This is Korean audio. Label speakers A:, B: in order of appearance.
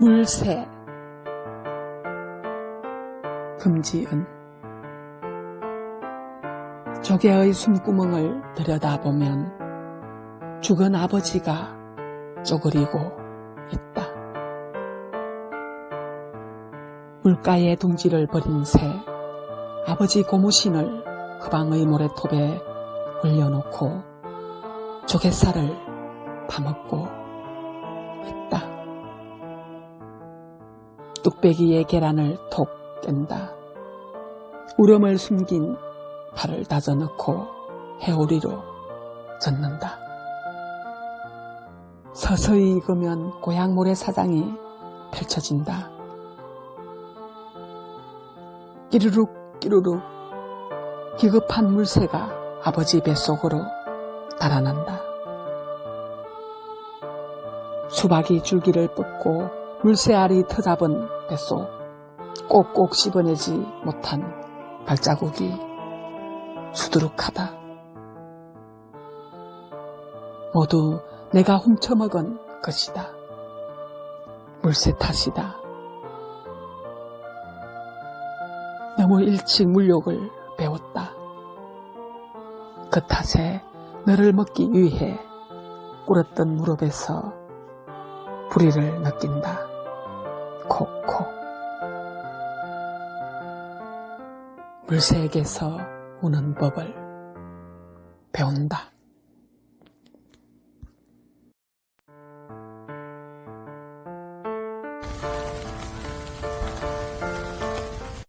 A: 물새 금지은 조개의 숨구멍을 들여다보면 죽은 아버지가 쪼그리고 있다. 물가에 둥지를 버린 새 아버지 고무신을 그 방의 모래톱에 올려놓고 조갯살을 파먹고 있다. 뚝배기에 계란을 톡 깬다. 우름을 숨긴 발을 다져넣고 해오리로 젓는다. 서서히 익으면 고향 모래사장이 펼쳐진다. 끼르륵 끼르륵 기급한 물새가 아버지 뱃속으로 달아난다. 수박이 줄기를 뻗고 물새알이 터잡은 뱃속 꼭꼭 씹어내지 못한 발자국이 수두룩하다. 모두 내가 훔쳐먹은 것이다. 물새 탓이다. 너무 일찍 물욕을 배웠다. 그 탓에 너를 먹기 위해 꿇었던 무릎에서 불의를 느낀다. 콕콕. 물새에게서 우는 법을 배운다.